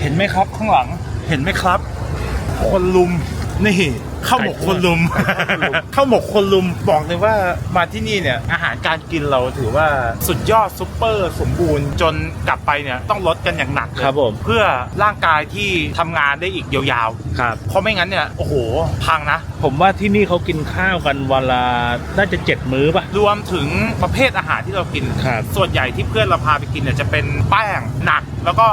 เห็นไหมครับข้างหลัง เห็นไหมครับ คนลุมนี่ ข้าวหมกคนลุมข้าวหมกคนลุมบอกเลยว่ามาที่นี่เนี่ยอาหารการกินเราถือว่าสุดยอดซุปเปอร์สมบูรณ์จนกลับไปเนี่ยต้องลดกันอย่างหนักเลยครับผมเพื่อร่างกายที่ทำงานได้อีกยาวครับๆเพราะไม่งั้นเนี่ยโอ้โหพังนะ ผมว่าที่นี่เขากินข้าวกันวันละน่าจะเจ็ดมื้อป่ะรวมถึงประเภทอาหารที่เรากินครับส่วนใหญ่ที่เพื่อนเราพาไปกินเนี่ยจะเป็นแป้งหนักแล้วก็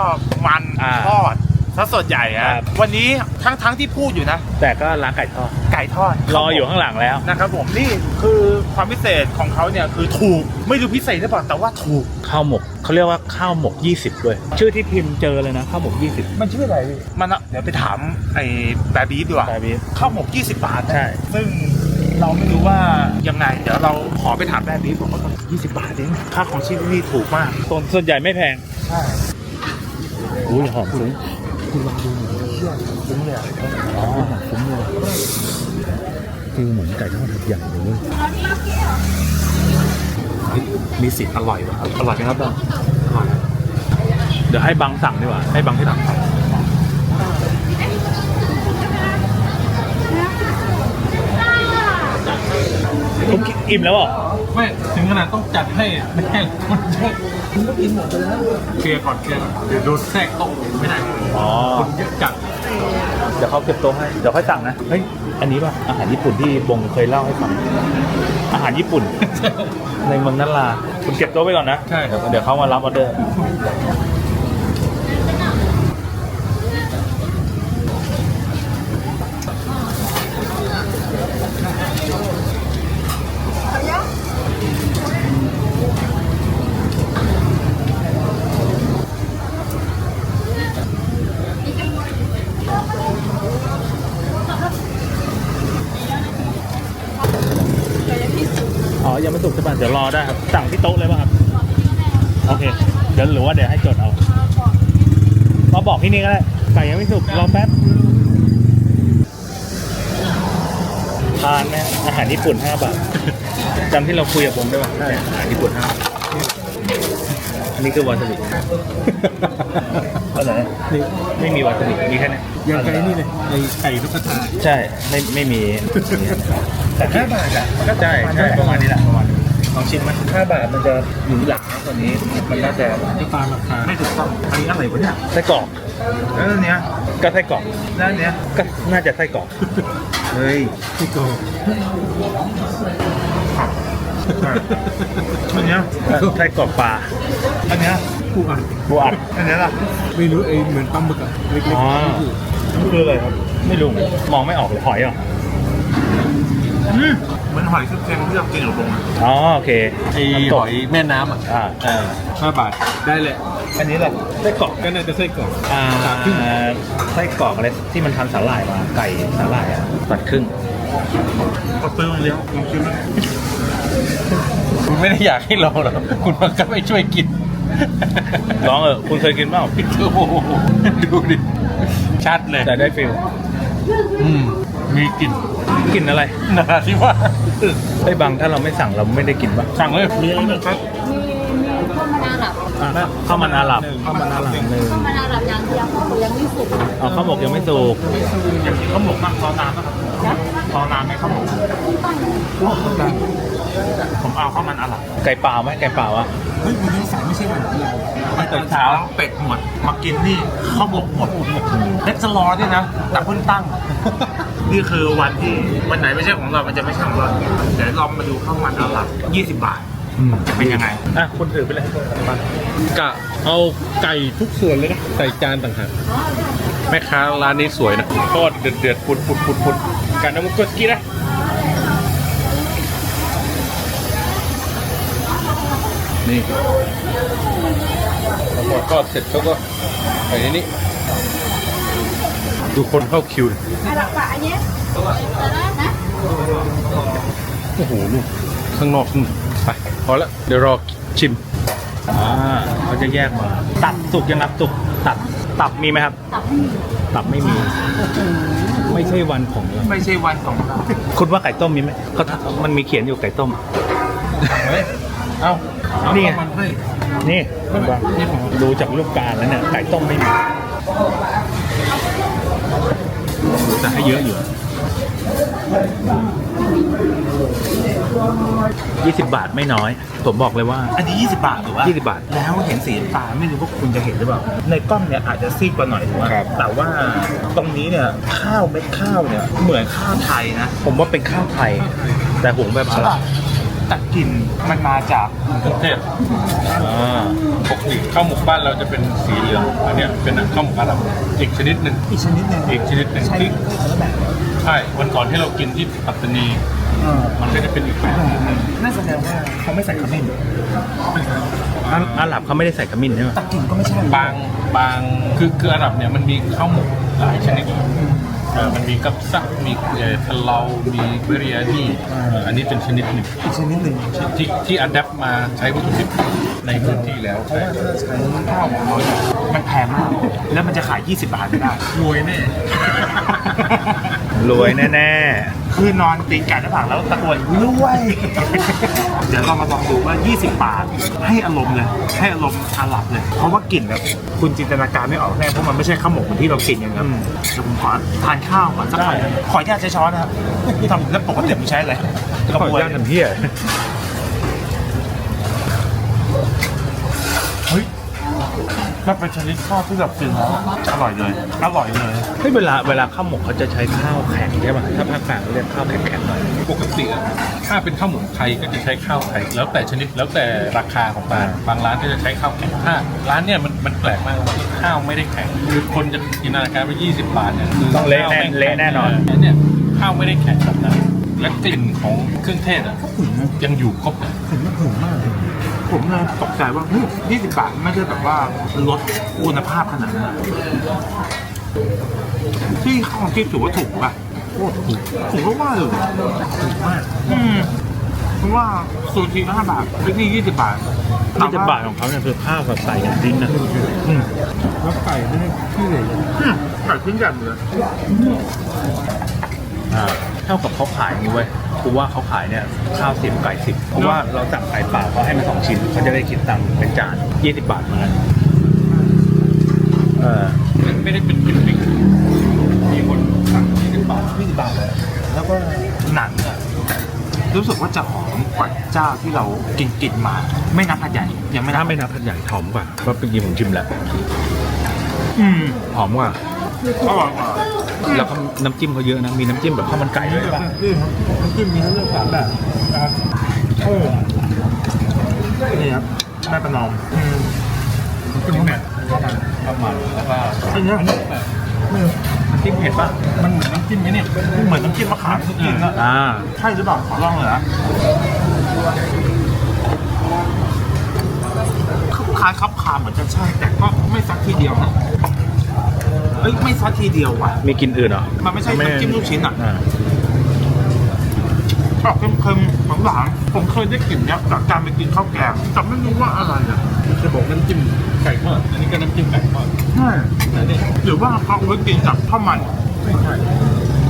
มันอ่าทอด ซะส่วนใหญ่ครัอะบ วันนี้ทั้งทั้งที่พูดอยู่นะ แต่ก็ร้านไก่ทอดไก่ทอดรออยู่ข้างหลังแล้ว นะครับผมนี่คือความพิเศษของเขาเนี่ยคือถูกไม่รู้พิเศษหรือเปล่าแต่ว่าถูก ข้าวหมกเขาเรียกว่าข้าวหมก 20ด้วยชื่อที่พิมพ์เจอเลยนะข้าวหมก 20มันชื่ออะไรพี่มันอะเดี๋ยวไปถามไอ้แบบบีฟดีกว่า แบบบีฟข้าวหมก 20 บาทนะใช่ ซึ่งเราไม่รู้ว่ายังไง เดี๋ยวเราขอไปถามแบบบีฟบอกว่า20 บาทเองค่าของชีพที่นี่ถูกมาก ส่วนส่วนใหญ่ไม่แพง ใช่ อุ้ยหอมฟุ้ง คุณลองดูหน่อยเชี่ยคุ้มเลยอะอ๋อฟุ้งเลยฟิลเหมือนไก่ทอดหัดใหญ่เลยเว้ยเฮ้ยมีสิทธิ์อร่อยว่ะอร่อยไหมครับบังอร่อยเดี๋ยวให้บังสั่งดีกว่า ให้บังที่หลังคุณกินอิ่มแล้วเหรอไม่ถึงขนาดต้องจัดให้ไม่ให้คนเยอะคุณก็กินหมดไปแล้วเคลียร์ก่อนเคลียร์ก่อนเดี๋ยวโดนแทรกโต๊ะไม่ได้อ๋อ คนเยอะจัดเดี๋ยวเขาเก็บโต๊ะให้ เดี๋ยวค่อยสั่งนะ เฮ้ย อันนี้ป่ะ อาหารญี่ปุ่นที่บงเคยเล่าให้ฟัง อาหารญี่ปุ่น ในเมืองนัลลา คุณเก็บโต๊ะไว้ก่อนนะ ใช่ครับ เดี๋ยวเขามารับออเดอร์ ยังไม่สุกใช่ป่ะเดี๋ยวรอได้ครับ สั่งที่โต๊ะเลยป่ะครับ โอเค เดี๋ยวหรือว่าเดี๋ยวให้จดเอาเราบอกที่นี่ก็ได้ไก่ยังไม่สุก รอแป๊บ ทานไหมอาหารญี่ปุ่น5บาทจำที่เราคุยกับบงได้ป่ะใช่อาหารญี่ปุ่น5บาทอันนี้คือวาซาบิ อะไรนี่ไม่มีวาซาบิมีแค่เนี้ยอย่างไก่นี่เลยไอ้ไก่ลูกกระทาใช่ไม่ไม่มีแต่ห้าบาทอะมันก็ใช่ใช่ประมาณนี้แหละประมาณนี้ลองชิมไหมห้าบาทมันจะหนุนหลังนะตัวนี้มันน่าจะก็ตามราคาไม่ถูกต้องอันนี้อะไรวะเนี่ยไส้กรอกแล้วอันเนี้ยก็ไส้กรอกแล้วอันเนี้ยก็น่าจะไส้กรอกเฮ้ยที่โกอั นเนี้ยไส้กรอกปลา อันเนี้ยผู้อ่านบัวอัด อันเนี้ยล่ะ ไม่รู้ไอ้เหมือนปลาหมึกอะเล็กอ๋อๆคืออะไรครับ ไม่รู้มองไม่ออกเลยหอยเหรออืมเหมือนหอยชุบแกงที่เรากินอยู่ตรงนั้นอ๋อโอเคไอ้น้ำหตกอยแม่น้ำอะอ่าเออห้าบาทได้เลยอันนี้แหละไส้กรอกก็น่าจะไส้กรอกอ่าตัดครึ่งไส้กรอกอะไรที่มันทำสาหร่ายมาไก่สาหร่ายอะตัดครึ่งก็ซื้อมาเลี้ยงลองชิมไหม คุณไม่ได้อยากให้ลองหรอกคุณมันก็ไม่ช่วยกินลองเออคุณเคยกินเปล่าโอ้โหดูดิ ชัดเลยแต่ได้ฟิลอืมมีกลิ่นกินอะไรนาราธิวาสไอ้ยบางถ้าเราไม่สั่งเราไม่ได้กินป่ะสั่งเลยมีอะไรบ้างครับมีมีข้าวมันอาหรับข้าวมันอาหรับข้าวมันอาหรับหนึ่งข้าวมันอาหรับอย่างเดียวข้าวหมูยังไม่สุกอ๋อข้าวหมกยังไม่สุกอยากกินข้าวหมกมากรอนานนะครับรอนานไหมข้าวหมก ผมเอาข้าวมันอาหรับไก่เปล่าไหมไก่เปล่าอะเฮ้ยวันนี้สายไม่ใช่วันของเราไปตื่นเช้าเป็ดหมดมากินนี่ข้าวหมกหมดเล็กสลอด้วยนะแต่เพิ่งตั้ง นี่คือวันที่วันไหนไม่ใช่ของเรา มันจะไม่ใช่ของเราเดี๋ยวเรามาดูข้าวมันอาหรับ20บาทจะเป็นยังไง อะคุณถือไปเลยมากะเอาไก่ทุกส่วนเลยนะใส่จานต่างหากแม่ค้าร้านนี้สวยนะทอดเดือดเดือดๆปุดปุดปุดปุดกันน้ำมันกสกีนะ นี่พอทอดเสร็จเขาก็ใส่ในนี้ ดูคนเข้าคิวดิอาหรับปะอันเนี้ยนะโอ้โหลูกข้างนอกนู่นไปพอละเดี๋ยวรอชิมอ่าเขาจะแยกมา ตับสุกยังครับสุกตับตับมีไหมครับ ตับไม่มีตับไม่มี ไม่ใช่วันของเราไม่ใช่วันของเราคุณว่าไก่ต้มมีไหมเขาทำมันมีเขียนอยู่ไก่ต้ม เฮ้ยเอ้าเอานี่ไงข้าวมันให้นี่คุณว่านี่ของดูจากรูปการแล้วเนี่ยไก่ต้มไม่มีแต่ให้เยอะอยู่ยี่สิบบาทไม่น้อย ผมบอกเลยว่า อันนี้20บาทหรือว่า20บาท แล้วเห็นสีน้ำตาลไม่รู้ว่าคุณจะเห็นหรือเปล่า ในกล้องเนี่ยอาจจะซีดกว่าหน่อยถูกไหมครับแต่ว่าตรงนี้เนี่ยข้าวเม็ดข้าวเนี่ยเหมือนข้าวไทยนะ ผมว่าเป็นข้าวไทย แต่หุงแบบอาหรับ แต่กลิ่นมันมาจากเครื่องเทศอ่าปกติข้าวหมกบ้านเราจะเป็นสีเหลืองอันเนี้ยเป็นข้าวหมกอาหรับอีกชนิดหนึ่งอีกชนิดหนึ่งอีกชนิดหนึ่งใช่ที่คนละแบบใช่วันก่อนที่เรากินที่ปัตตานีมันก็จะเป็นอีกแบบหนึ่งน่าแสดงว่าเขาไม่ใส่ขมิ้นอาอาหรับเขาไม่ได้ใส่ขมิ้นใช่ไหมแต่กลิ่นก็ไม่ใช่บางบางคือคืออาหรับเนี่ยมันมีข้าวหมกหลายชนิดเออ มันมีกับซักมีเอ่อทะเลามีเบริยานีเอ่ออันนี้เป็นชนิดหนึ่งอีกชนิดหนึ่งที่ที่อัดแอปมาใช้วัตถุดิบในพื้นที่แล้วเพราะว่าถ้าใช้ข้าวของเขาเนี่ยมันแพงมาก แล้วมันจะขาย 20 บาทไม่ได้รวยแน่รวยแน่ คือนอนตีนไก่หน้าผากแล้วตะโกนรวย เดี๋ยวเรามาลองดูว่า 20 บาท ให้อารมณ์เลย ให้อารมณ์อาหรับเลย เพราะว่ากลิ่นแบบคุณจินตนาการไม่ออกแน่เพราะมันไม่ใช่ข้าวหมกเหมือนที่เรากินกันครับเดี๋ยวผมขอทานข้าวก่อนสักหน่อยนะขออนุญาตใช้ช้อนนะครับที่ทำแล้วปกติผมใช้อะไรๆกระบวยย่างกันเที่ย เฮ้ย มันเป็นชนิดข้าวที่แบบกินแล้วอร่อยเลย อร่อยเลย เฮ้ยเวลาเวลาข้าวหมกเขาจะใช้ข้าวแข็งใช่ป่ะถ้าภาคกลางเขาเรียกข้าวแข็งๆหน่อยปกติอะถ้าเป็นข้าวหมกไทยก็จะใช้ข้าวไทยแล้วแต่ชนิดแล้วแต่ราคาของร้านบางร้านก็จะใช้ข้าวแข็งถ้าร้านเนี่ยมันมันแปลกมากว่าข้าวไม่ได้แข็งคือคนจะจินตนาการว่า20 บาทเนี่ยคือต้องเละข้าวแน่ไม่ข็งเละแน่นอนเนี่ยข้าวไม่ได้แข็งแบบนั้นและกลิ่นของเครื่องเทศอะยังอยู่ครบเลยผมว่าถึงมากเลย ผมเลยตกใจว่าเฮ้ย20บาทไม่ใช่แบบว่าลดคุณภาพขนาดนั้นอะที่ข้าวที่ถือว่าถูกป่ะโคตรถูกผมก็ว่าเลยถูกมากอืมเพราะว่าซูชิห้าบาทที่นี่20บาทที่จะบาทของเขาเนี่ยคือข้าวกับไก่อย่างดิ้นนะอืมแล้วไก่ไม่ได้ที่เลยไก่ชิ้นใหญ่เลยอ่า เท่ากับเขาขายอย่างนี้เว้ยกูว่าเขาขายเนี่ยข้าวสิบไก่สิบเพราะว่าเราสั่งไก่เปล่าเขาให้มาสองชิ้นเขาจะได้คิดตังค์เป็นจานยี่สิบบาทเหมือนกันเออไม่ได้เป็นเป็นเป็นมีคนสั่ง20บาท20บาทเลยแล้วก็หนังอะรู้สึกว่าจะหอมกว่าเจ้าที่เรากินกินมา ไม่นับผัดใหญ่ยังไม่นัถ้าบไม่นับผัดใหญ่หอมกว่าเพราะเมื่อกี้ผมชิมแล้วอืมหอมกว่าอร่อยกว่า แล้วก็น้ำจิ้มเขาเยอะนะ มีน้ำจิ้มแบบข้าวมันไก่ด้วยป่ะนี่ครับน้ำจิ้มมีให้เลือกสามแบบนะครับโอ้นี่ครับแม่ประนอมอืมนี่แม่ประมาณแล้วก็อันเนี้ยน้ำจิ้มเผ็ดป่ะ มันเหมือนน้ำจิ้มไหมเนี่ย เหมือนน้ำจิ้มมะขามที่กินนะอ่าใช่หรือเปล่าขอลองเลยนะคล้ายครับคามเหมือนจะใช่แต่ก็ไม่ซักทีเดียวนะ เอ้ยไม่ซักทีเดียวว่ะ มีกลินอื่นเหรอ มันไม่ใช่น้ำจิ้มลูกชิ้นอะอ่าออกเค็มๆหวานๆผมเคยได้กลิ่นเนี้ยจากการไปกินข้าวแกงแต่ไม่รู้ว่าอะไรอะจะบอกน้ำจิ้มไก่ทอดอันนี้ก็น้ำจิ้มไก่ทอดใช่แต่เนี่ยหรือว่าเขาเอาไว้กินกับข้าวมันไม่ใช่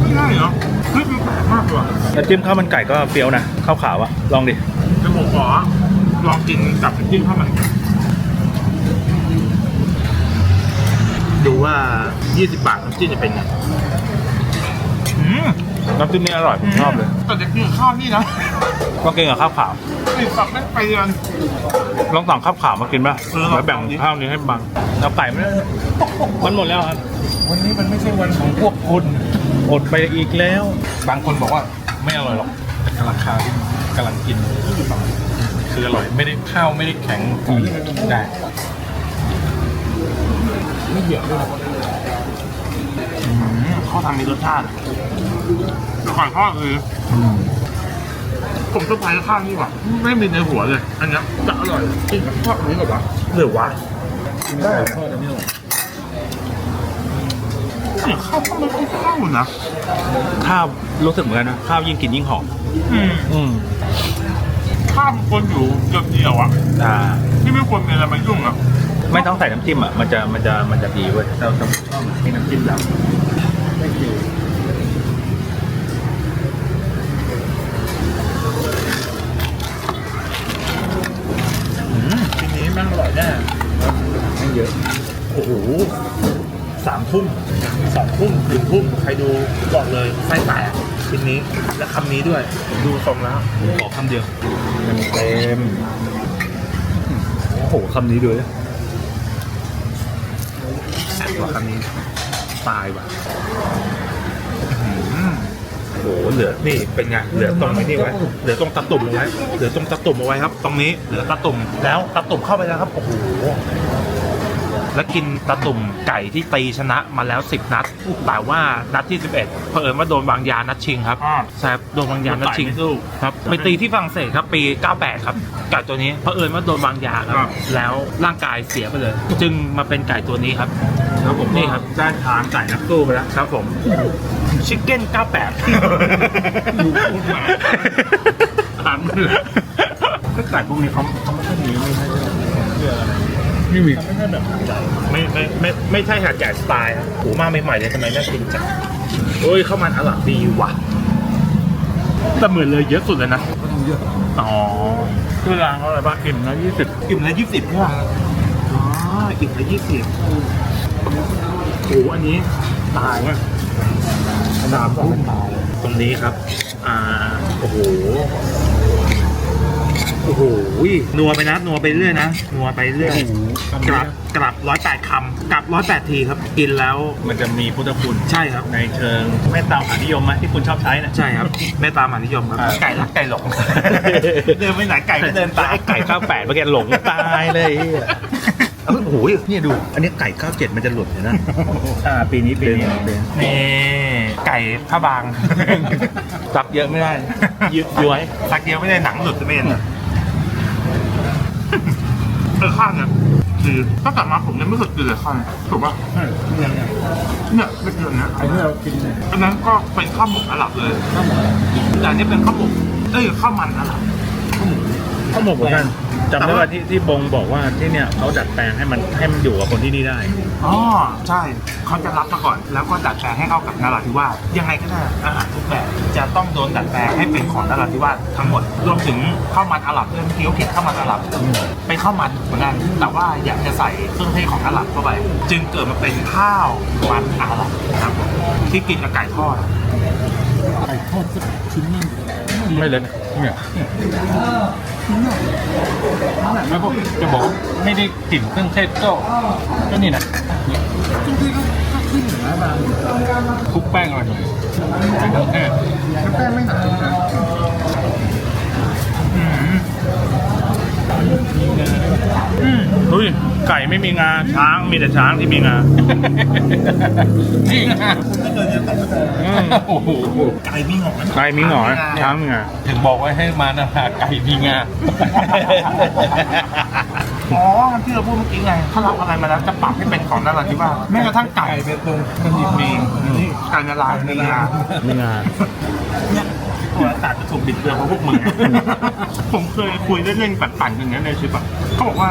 ไม่ใช่เนาะเฮ้ยมันแปลกมากเลยว่ะน้ำจิ้มข้าวมันไก่ก็เปรี้ยวนะข้าวขาวอะลองดิเดี๋ยวผมขอลองกินกับน้ำจิ้มข้าวมัน ดูว่า 20 บาทน้ำจิ้มจะเป็นไงอืมน้ำจิ้มนี่อร่อยผมชอบเลยแต่จะกินกับข้าวนี่นะก็กินกับข้าวขาวติดสับไม่ไปเรียนลองสั่งข้าวขาวมากินป่ะเออลองแล้วแบ่งดิข้าวนี้ให้บังเอาไก่ไม่ได้มันหมดแล้วครับ วันนี้มันไม่ใช่วันของพวกคุณอดไปอีกแล้ว บางคนบอกว่าไม่อร่อยหรอกแต่ราคาที่กำลังกินคืออร่อยไม่ได้ข้าวไม่ได้แข็งได้ ไม่เหี่ยวด้วยอืมเขาทำมีรสชาติแต่ก่อนทอดคืออผมต้องไปข้าวนี่ว่ะไม่มีในหัวเลย อันเนี้ยจะอร่อยกินกับทอดนี้กับวะหรือวะได้ทอดอันนี้ข้าวมันไม่เข้านะข้าวรู้สึกเหมือนกันนะข้าวยิ่งกินยิ่งหอมอืมอืมข้าวมันควรอยู่เดียวๆอะอ่าที่ไม่ควรมีอะไรมายุ่งอะ ไม่ต้องใส่น้ำจิ้มอะมันจะมันจะมันจะดีเว้ยเราต้องชอบให้น้ำจิ้มแล้วไม่ดีทีนี้แม่งอร่อยแน่ไม่เยอะโอ้โหสามทุ่มสองทุ่มหนึ่งทุ่มใครดูบอกเลยไส้แตกชิ้นนี้และคำนี้ด้วย ดูทรงแล้วขอคำเดียวเต็มโอ้โหคำนี้ด้วยแซ่บก ว่าคำนี้ตายว่ะโอ้โหเหลือนี่เป็นไงเหลือตรงนี่ไว้เหลือตรงตะตุ่มเอาไว้เหลือตรงตะตุ่มเอาไว้ครับ ตรงนี้เหลือตะตุ่มแล้วตะตุ่มเข้าไปแล้วครับโอ้โห แล้วกินตะตุ่มไก่ที่ตีชนะมาแล้ว 10 นัด แต่ว่านัดที่ 11เผอิญว่าโดนวางยานัดชิงครับใช่ครับโดนวางยานัดชิงครับไปตีที่ฝรั่งเศสครับปี 98 ครับ ไก่ตัวนี้เผอิญว่าโดนวางยาคครัรับ บ แล้วร่างกายเสียไปเลย จึงมาเป็นไก่ตัวนี้ครับ แล้วผมนี่ครับได้ทานไก่นักสู้ไปแล้ว ครับผมชิคเก้น 98ดูพูดมาทานเลยก็ไก่พวกนี้เขาเขาไม่ค่อยมีไม่ใช่เรื่อ งอะไรไม่มีไม่ใช่แบบไก่ไม่ไม่ไม่ไม่ใช่หาดใหญ่สไตล์ครับโหมาใหม่ๆเลยทำไมน่ากินจังโอ้ยข้าวมันอร่อยดีว่ะแต่เหมือนเลยเยอะสุดเลยนะก็ต้องเยอะอ๋อคือร้านเขาอะไรบ้างอิ่มนะยี่สิบอิ่มละยี่สิบใช่ป่ะอ๋ออิ่มละยี่สิบโอ้โหอันนี้ตายสามทุ่มตรงนี้ครับ อ่าโอ้โห โอ้โหนัวไปนะนัวไปเรื่อยนะนัวไปเรื่อยกลับกลับร้อยแปดคำกลับร้อยแปดทีครับกินแล้วมันจะมีพุทธคุณใช่ครับ ในเชิงเมตตามหานิยมไหมที่คุณชอบใช้นะใช่ครับไม่ตามหานิยมครับอ่าไก่รักไก่หลงเดินไปไหนไก่ก็เดินตามไอ้ไก่ข้าวแปดเมื่อกี้หลงตายเลยโอ้โหเนี่ยดู อันนี้ไก่ข้าวเจ็ดมันจะหลุดเลยนะอ่าปีนี้ปีนี้นี่ไก่ผ้าบางซักเยอะไม่ได้ยืดย้วยสักเดียวไม่ได้หนังหลุดจะไม่เห็น เออข้างเนี่ยคือตั้งแต่มาผมยังไม่เคยกินเลยข้างเนี่ยถูกป่ะเนี่ยไม่เกินนะไอ้ที่เรากินเนี่ยอันนั้นก็เป็นข้าวหมกอาหรับเลยแต่อันนี้เป็นข้าวหมกเอ้ยข้าวมันอาหรับ ข้าวหมกเหมือนกันจำได้ว่าที่ที่บงบอกว่าที่เนี่ยเขาดัดแปลงให้มันให้มันอยู่กับคนที่นี่ได้ อ๋อใช่เขาจะรับมาก่อน แล้วก็ดัดแปลงให้เข้ากับนราธิวาสยังไงก็ได้อาหารทุกแบบจะต้องโดนดัดแปลงให้เป็นของนราธิวาสทั้งหมดรวมถึงข้าวมันอาหรับด้วยเมื่อกี้เขาเขียนข้าวมันอาหรับเป็นข้าวมันเหมือนกันแต่ว่าอยากจะใส่เครื่องเทศของอาหรับเข้าไป จึงเกิดมาเป็นข้าวมันอาหรับนะครับที่กินกับไก่ทอดไก่ทอดสักชิ้นนึง ไม่เล็กเนี่ยไม่พวกจะบอกว่าไม่ได้กลิ่นเครื่องเทศก็ก็นี่นะคลุกแป้งอะไรหน่อยเป็นเครื่องเทศแป้งไม่หนานะ เฮ้ยไก่ไม่มีงาช้างมีแต่ช้างที่มีงาจริงอะอืมโอ้โหไก่มีหงอนไก่มีหงอนช้างมีงาถึงบอกไว้ให้มานานาไก่มีงาอ๋อที่เราพูดเมื่อกี้ไงถ้ารับอะไรมาแล้วจะปรับให้เป็นของนราธิวาสแม้กระทั่งไก่เป็นตรงมันหยิบมีนี่ไก่นาลายมีงามีงาเนี่ย ตัวศาสตร์จะถูกบิดเบือนเพราะพวกมึงผมเคยคุยเล่นๆปั่นๆอย่างนี้ยในชีวิตอะเขาบอกว่า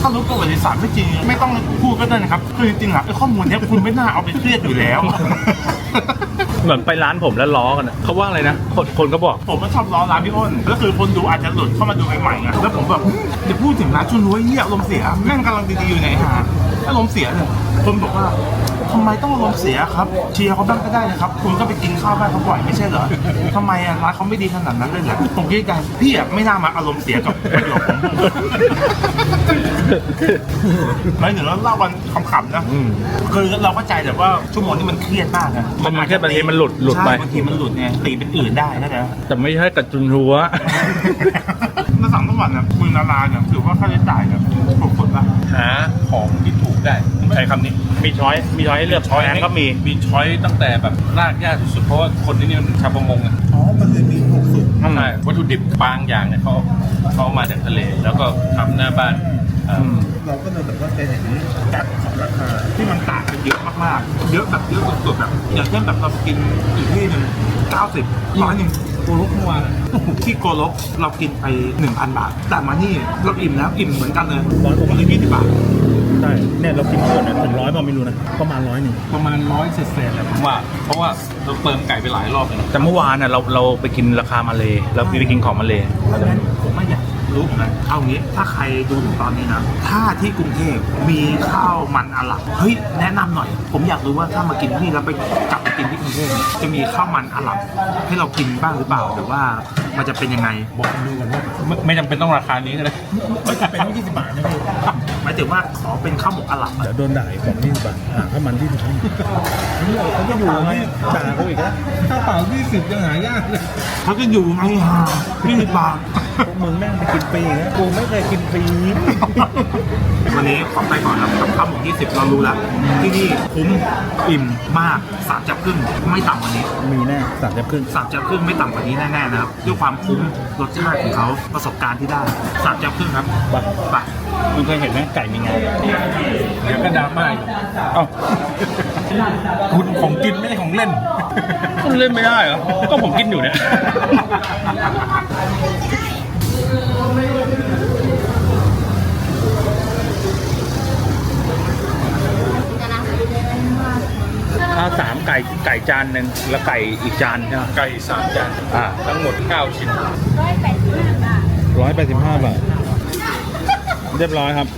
ถ้ารู้ประวัติศาสตร์ไม่จริง ไม่ต้องพูดก็ได้นะครับ คือจริงๆอะไอ้ข้อมูลเนี้ยคุณไม่น่าเอาไปเครียดอยู่แล้ว เหมือนไปร้านผมแล้วล้อกันอะเขาว่าอะไรนะคนคนก็บอก ผมก็ชอบล้อร้านพี่อ้นก็คือคนดูอาจจะหลุดเข้ามาดูใหม่ๆไงแล้วผมแบบจะพูดถึงร้านชุนรวยเหี้ยอารมณ์เสียแม่งกำลังดีๆอยู่ไหนฮะอารมณ์เสียเลยคนบอกว่า ทำไมต้องอารมณ์เสียครับเชียร์เขาบ้างก็ได้นะครับ คุณก็ไปกินข้าวบ้านเขาบ่อยไม่ใช่เหรอทำไมอะร้านเขาไม่ดีขนาดนั้นเลยเหรอผมคิดกันพี่อะไม่น่ามาอารมณ์เสียกับประโยคผมไม่ถึงแล้วเล่าวันขำๆนะอืมคือเราเข้าใจแต่ว่าชั่วโมงนี้มันเครียดมากนะมันมันแค่บางทีมันหลุดหลุดไปใช่บางทีมันหลุดไงตีเป็นอื่นได้นะแต่ไม่ใช่กับจุนหัวมาสั่งทั้งวันเนี่ยมือนาราเนี่ยถือว่าค่าใช้จ่ายเนี่ยถูกสุดละหาของที่ถูก ได้ผมใช้คำนี้ มีช้อยมีช้อยให้เลือกช้อยนั้นก็มี มีช้อยตั้งแต่แบบรากหญ้าที่สุดเพราะว่าคนที่นี่มันชาวประมงอะอ๋อ มันเลยมีถูกสุดอืมใช่วัตถุดิบบางอย่างเนี่ยเขาเขาเอามาจากทะเล แล้วก็ทำหน้าบ้านเอ่ออืมเราก็เลยแบบว่าจะเห็นแกปของราคาที่มันต่างกันเยอะมากๆ เยอะแบบเยอะสุดๆแบบอย่างเช่นแบบเราไปกินอีกที่หนึ่ง90ร้อยหนึ่ง โกลกเมื่อวานที่โกลกเรากินไป 1,000 บาท แต่มานี่เราอิ่มแล้วอิ่มเหมือนกันเลยร้อยกว่ายี่สิบบาท ใช่ เนี่ยเรากินเพิ่มเนี่ยถึงร้อยป่ะไม่รู้นะ ประมาณร้อยหนึ่ง ประมาณร้อยเศษๆแหละผมว่า เพราะว่าเราเติมไก่ไปหลายรอบเลยนะแต่เมื่อวานน่ะเราเราไปกินราคามาเลยเราไปกินของมาเลย เพราะฉะนั้นผมไม่อยาก รู้เหมือนกันเอางี้ถ้าใครดูถึงตอนนี้นะถ้าที่กรุงเทพมีข้าวมันอาหรับเฮ้ยแนะนำหน่อย ผมอยากรู้ว่าถ้ามากินที่นี่แล้วไปกลับไปกินที่กรุงเทพเนี่ยจะมีข้าวมันอาหรับให้เรากินบ้างหรือเปล่าหรือว่ามันจะเป็นยังไงบอกดูกันว่าไม่ไม่จำเป็นต้องราคานี้ก็ได้ไม่จำเป็นต้อง20บาทนะพี่หมาย ถึงว่าขอเป็นข้าวหมกอาหรับอะเดี๋ยวโดนด่าอีกบอกนี่บาทอ่าถ้ามันที่สิบเขาจะอยู่ไงด่าเขาอีกแล้วข้าวเปล่า20ยังหายากเลยเขาจะอยู่ไงฮะ20บาทพวกมึงแม่งไปกินฟรีนะกูไม่เคยกินฟรีวันนี้ขอไปก่อนครับกับข้าวหมก20เรารู้แล้วที่นี่คุ้มอิ่มมากสามจับครึ่งไม่ต่ำกว่านี้มีแน่สามจับครึ่งสามจับครึ่งไม่ต่ำกว่านี้แน่ๆนะครับด้วยความคุ้มรสชาติของเขาประสบการณ์ที่ได้สามจับครึ่งครับไปไป มึงเคยเห็นไหมไก่มีไงเดี๋ยวก็ดราม่าอีกเอ้าคุณของกินไม่ใช่ของเล่นเล่นไม่ได้เหรอ ก็ผมกินอยู่เนี่ย ข้าวสามไก่ไก่จานหนึ่งแล้วไก่อีกจานใช่ไหมไก่สามจานอ่าทั้งหมด9ชิ้นร้อยแปดสิบห้าบาท เรียบร้อยครับ